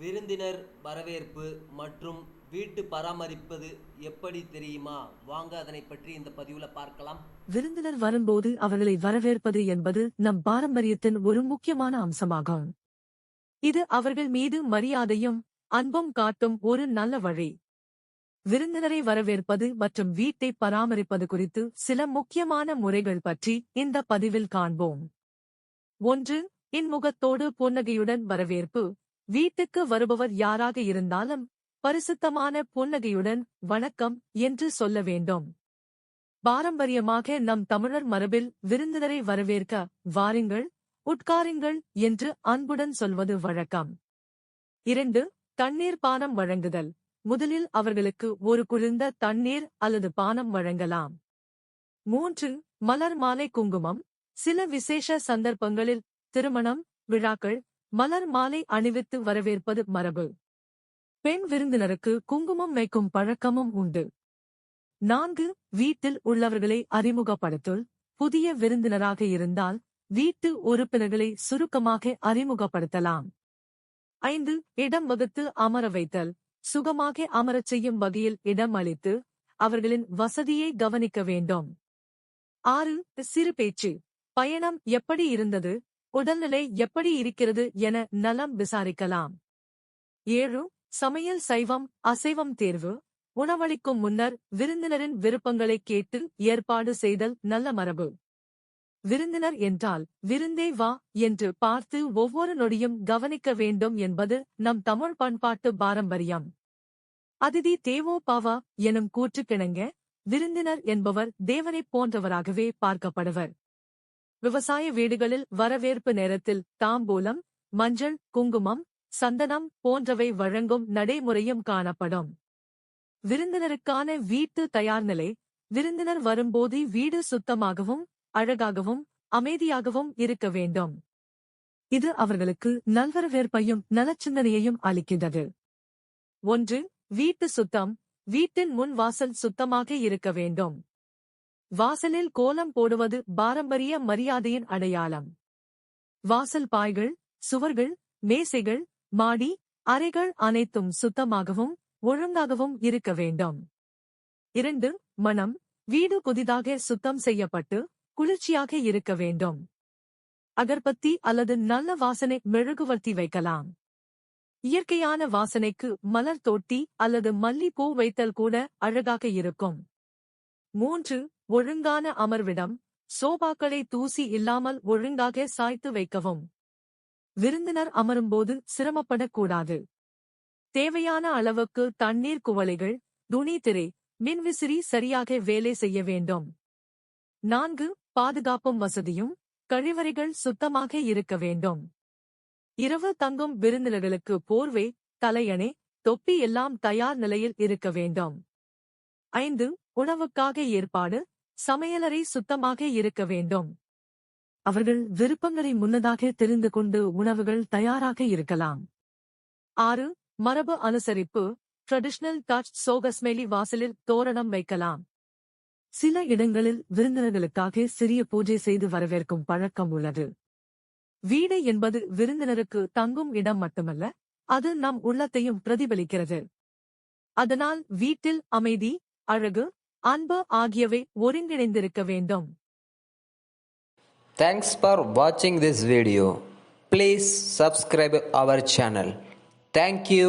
விருந்தினர் வரவேற்பு மற்றும் வீட்டு பராமரிப்பது எப்படி தெரியுமா? வாங்க அதனை பற்றி இந்த பதிவுல பார்க்கலாம். விருந்தினர் வரும்போது அவர்களை வரவேற்பது என்பது நம் பாரம்பரியத்தின் ஒரு முக்கியமான அம்சமாகும். இது அவர்கள் மீது மரியாதையும் அன்பும் காட்டும் ஒரு நல்ல வழி. விருந்தினரை வரவேற்பது மற்றும் வீட்டை பராமரிப்பது குறித்து சில முக்கியமான முறைகள் பற்றி இந்த பதிவில் காண்போம். ஒன்று இன்முகத்தோடு புன்னகையுடன் வரவேற்பு. வீட்டுக்கு வருபவர் யாராக இருந்தாலும் பரிசுத்தமான புன்னகையுடன் வணக்கம் என்று சொல்ல வேண்டும். பாரம்பரியமாக நம் தமிழர் மரபில் விருந்தினரை வரவேற்க வாருங்கள் உட்காருங்கள் என்று அன்புடன் சொல்வது வழக்கம். இரண்டு தண்ணீர் பானம் வழங்குதல். முதலில் அவர்களுக்கு ஒரு குளிர்ந்த தண்ணீர் அல்லது பானம் வழங்கலாம். மூன்று மலர் மாலை குங்குமம். சில விசேஷ சந்தர்ப்பங்களில் திருமணம் விழாக்கள் மலர் மாலை அணிவித்து வரவேற்பது மரபு. பெண் விருந்தினருக்கு குங்குமம் வைக்கும் பழக்கமும் உண்டு. நான்கு வீட்டில் உள்ளவர்களை அறிமுகப்படுத்தல் புதிய விருந்தினராக இருந்தால் வீட்டு உறுப்பினர்களை சுருக்கமாக அறிமுகப்படுத்தலாம். ஐந்து இடம் வகுத்து அமர வைத்தல். சுகமாக அமரச் செய்யும் வகையில் இடம் அளித்து அவர்களின் வசதியை கவனிக்க வேண்டும். ஆறு சிறு பேச்சு. பயணம் எப்படி இருந்தது? உடல்நிலை எப்படி இருக்கிறது என நலம் விசாரிக்கலாம். ஏழு சமையல் சைவம் அசைவம் தேர்வு. உணவளிக்கும் முன்னர் விருந்தினரின் விருப்பங்களைக் கேட்டு ஏற்பாடு செய்தல் நல்ல மரபு. விருந்தினர் என்றால் விருந்தே வா என்று பார்த்து ஒவ்வொரு நொடியும் கவனிக்க வேண்டும் என்பது நம் தமிழ் பண்பாட்டு பாரம்பரியம். அதிதி தேவோ பாவா எனும் கூற்றுக்கிணங்க விருந்தினர் என்பவர் தேவனைப் போன்றவராகவே பார்க்கப்படுவர். விவசாய வீடுகளில் வரவேற்பு நேரத்தில் தாம்பூலம் மஞ்சள் குங்குமம் சந்தனம் போன்றவை வழங்கும் நடைமுறையும் காணப்படும். விருந்தினருக்கான வீட்டு தயார்நிலை விருந்தினர் வரும்போது வீடு சுத்தமாகவும் அழகாகவும் அமைதியாகவும் இருக்க வேண்டும். இது அவர்களுக்கு நல்வரவேற்பையும் நலச்சிந்தனையையும் அளிக்கின்றது. ஒன்று வீட்டு சுத்தம். வீட்டின் முன் வாசல் சுத்தமாக இருக்க வேண்டும். வாசலில் கோலம் போடுவது பாரம்பரிய மரியாதையின் அடையாளம். வாசல் பாய்கள் சுவர்கள் மேசைகள் மாடி அறைகள் அனைத்தும் சுத்தமாகவும் ஒழுங்காகவும் இருக்க வேண்டும். இரண்டு மனம் வீடு புதிதாக சுத்தம் செய்யப்பட்டு குளிர்ச்சியாக இருக்க வேண்டும். அகர்பத்தி அல்லது நல்ல வாசனை மெழுகுவர்த்தி வைக்கலாம். இயற்கையான வாசனைக்கு மலர் தொட்டி அல்லது மல்லிப்பூ வைத்தல் கூட அழகாக இருக்கும். மூன்று ஒழுங்கான அமர்விடம் சோபாக்களை தூசி இல்லாமல் ஒழுங்காக சாய்த்து வைக்கவும். விருந்தினர் அமரும்போது சிரமப்படக்கூடாது. தேவையான அளவுக்கு தண்ணீர் குவளைகள் துணி திரை மின்விசிறி சரியாக வேலை செய்ய வேண்டும். நான்கு பாதுகாப்பும் வசதியும் கழிவறைகள் சுத்தமாக இருக்க வேண்டும். இரவு தங்கும் விருந்தினர்களுக்கு போர்வை தலையணை தொப்பி எல்லாம் தயார் நிலையில் இருக்க வேண்டும். ஐந்து உணவுக்காக ஏற்பாடு சமையலறை சுத்தமாக இருக்க வேண்டும். அவர்கள் விருப்பங்களை முன்னதாக தெரிந்து கொண்டு உணவுகள் தயாராக இருக்கலாம். ஆறு மரபு அனுசரிப்பு ட்ரெடிஷனல் டச் சோகஸ்மெலி வாசலில் தோரணம் வைக்கலாம். சில இடங்களில் விருந்தினர்களுக்காக சிறிய பூஜை செய்து வரவேற்கும் பழக்கம் உள்ளது. வீடு என்பது விருந்தினருக்கு தங்கும் இடம் மட்டுமல்ல அது நம் உள்ளத்தையும் பிரதிபலிக்கிறது. அதனால் வீட்டில் அமைதி அழகு அன்பு ஆகியவை ஒருங்கிணைந்திருக்க வேண்டும் தேங்க்ஸ் ஃபார் வாட்சிங் this video please subscribe our channel thank you